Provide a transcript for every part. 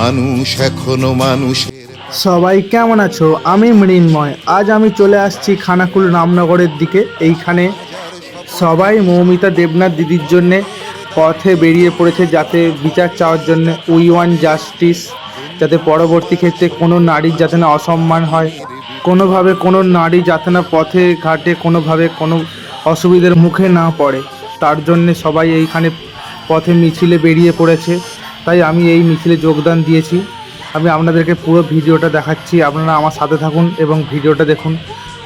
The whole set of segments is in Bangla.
মানুষ এখনও মানুষের সবাই কেমন আছো? আমি মৃন্ময়। আজ আমি চলে আসছি খানাকুল রামনগরের দিকে। এইখানে সবাই মৌমিতা দেবনাথ দিদির জন্যে পথে বেরিয়ে পড়েছে যাতে বিচার চাওয়ার জন্য উই ওয়ান জাস্টিস যাতে পরবর্তী ক্ষেত্রে কোনো নারীর যাতে না অসম্মান হয়। কোনোভাবে কোনো নারী যাতে না পথে ঘাটে, কোনোভাবে কোনো অসুবিধার মুখে না পড়ে। তার জন্যে সবাই এইখানে পথে মিছিলে বেরিয়ে পড়েছে। তাই আমি এই মিছিলে যোগদান দিয়েছি। আমি আপনাদেরকে পুরো ভিডিওটা দেখাচ্ছি। আপনারা আমার সাথে থাকুন এবং ভিডিওটা দেখুন।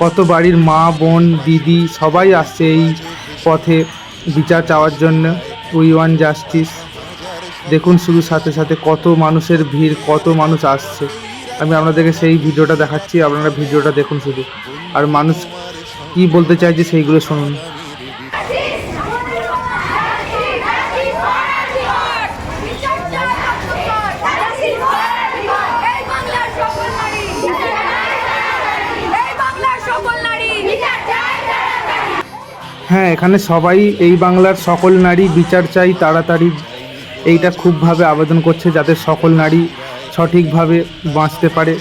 কত বাড়ির মা, বোন, দিদি সবাই আসছে এই পথে বিচার চাওয়ার জন্য। উই ওয়ান জাস্টিস দেখুন শুধু সাথে সাথে কত মানুষের ভিড়, কত মানুষ আসছে। আমি আপনাদেরকে সেই ভিডিওটা দেখাচ্ছি। আপনারা ভিডিওটা দেখুন শুধু। আর মানুষ কি বলতে চাইছে সেইগুলো শুনুন। হ্যাঁ এখানে সবাই এই বাংলার সকল নারী বিচার চাই তাড়াতাড়ি। এইটা খুবভাবে আবেদন করছে যাতে সকল নারী সঠিকভাবে বাঁচতে পারে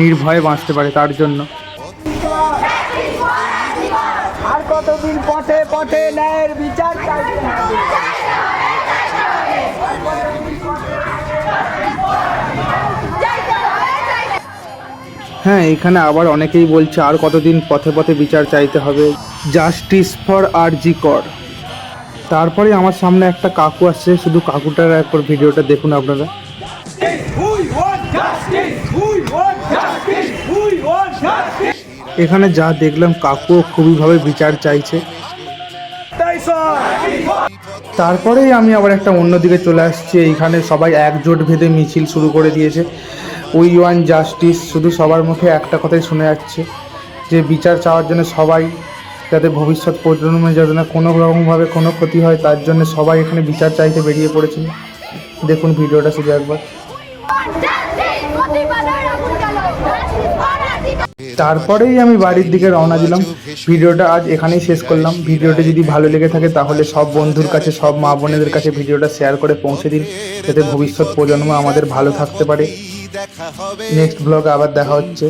নির্ভয়ে বাঁচতে পারে তার জন্য। আর কতদিন পথে পথে ন্যায়ের বিচার হ্যাঁ এখানে আবার অনেকেই বলছে আর কতদিন পথে পথে বিচার চাইতে হবে। জাস্টিস ফর আর জি কর। তারপরে আমার সামনে একটা কাকু আসছে, শুধু কাকুটার একবার ভিডিওটা দেখুন আপনারা! এখানে যা দেখলাম, কাকুও খুবইভাবে বিচার চাইছে। তারপরেই আমি আবার একটা অন্যদিকে চলে আসছি, এইখানে সবাই একজোট ভেদে মিছিল শুরু করে দিয়েছে। উই ওয়ান জাস্টিস, শুধু সবার মুখে একটা কথাই শুনে যাচ্ছে, যে বিচার চাওয়ার জন্য সবাই যাতে ভবিষ্যৎ প্রজন্মে যাতে না কোনো রকমভাবে কোনো ক্ষতি হয়, তার জন্য সবাই এখানে বিচার চাইতে বেরিয়ে পড়েছিল দেখুন ভিডিওটা শুধু একবার। তারপরেই আমি বাড়ির দিকে রওনা দিলাম। ভিডিওটা আজ এখানেই শেষ করলাম। ভিডিওটা যদি ভালো লেগে থাকে তাহলে সব বন্ধুর কাছে, সব মা বোনেদের কাছে ভিডিওটা শেয়ার করে পৌঁছে দিন। যাতে ভবিষ্যৎ প্রজন্ম আমাদের ভালো থাকতে পারে। নেক্সট ব্লগে আবার দেখা হচ্ছে।